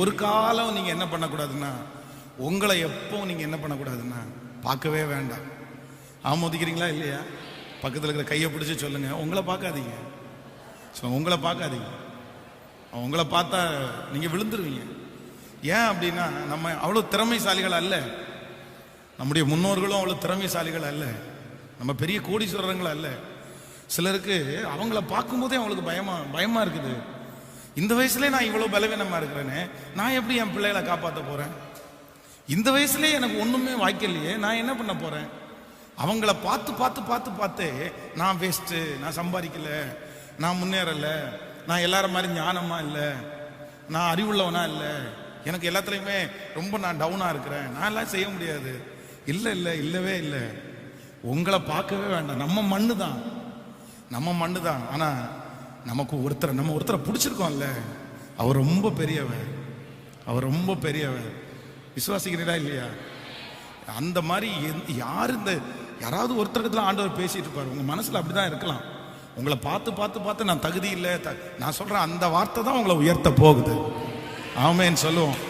ஒரு காலம் நீங்க என்ன பண்ணக்கூடாதுன்னா உங்களை எப்போ நீங்க என்ன பண்ணக்கூடாதுன்னா பார்க்கவே வேண்டாம். ஆமோதிக்கிறீங்களா இல்லையா? பக்கத்தில் இருக்கிற கையை பிடிச்சி சொல்லுங்க. உங்களை பார்க்காதீங்க. ஸோ உங்களை பார்க்காதீங்க. உங்களை பார்த்தா நீங்கள் விழுந்துருவீங்க. ஏன் அப்படின்னா நம்ம அவ்வளோ திறமைசாலிகள் அல்ல. நம்முடைய முன்னோர்களும் அவ்வளோ திறமைசாலிகள் அல்ல. நம்ம பெரிய கோடீஸ்வரங்கள் அல்ல. சிலருக்கு அவங்கள பார்க்கும்போதே அவங்களுக்கு பயமா பயமா இருக்குது. இந்த வயசுலேயே நான் இவ்வளவு பலவீனமா இருக்கிறேனே நான் எப்படி என் பிள்ளைகளை காப்பாற்ற போறேன்? இந்த வயசுலேயே எனக்கு ஒண்ணுமே வாய்க்கலையே நான் என்ன பண்ண போறேன்? அவங்கள பார்த்து பார்த்து பார்த்து பார்த்து நான் வேஸ்ட்டு நான் சம்பாதிக்கல நான் முன்னேறல நான் எல்லாரும் மாதிரி ஞானமா இல்லை நான் அறிவுள்ளவனா இல்லை எனக்கு எல்லாத்துலேயுமே ரொம்ப நான் டவுனாக இருக்கிறேன் நான் எல்லாம் செய்ய முடியாது. இல்லை இல்லை இல்லவே இல்லை. உங்களை பார்க்கவே வேண்டாம். நம்ம மண்ணு தான் நம்ம மண்ணு தான் ஆனால் நமக்கு ஒருத்தரை நம்ம ஒருத்தரை பிடிச்சிருக்கோம்ல. அவர் ரொம்ப பெரியவர். அவர் ரொம்ப பெரியவர். விசுவாசிக்கிறீரா இல்லையா? அந்த மாதிரி எந்த- யார் இந்த யாராவது ஒருத்தரிடத்துல ஆண்டவர் பேசிட்டு இருப்பார். உங்கள் மனசில் அப்படி அப்படிதான் இருக்கலாம். உங்களை பார்த்து பார்த்து பார்த்து நான் தகுதி இல்லை. த- நான் சொல்கிறேன் அந்த வார்த்தை தான் உங்களை உயர்த்த போகுது. ஆமேன்னு சொல்லுவோம்.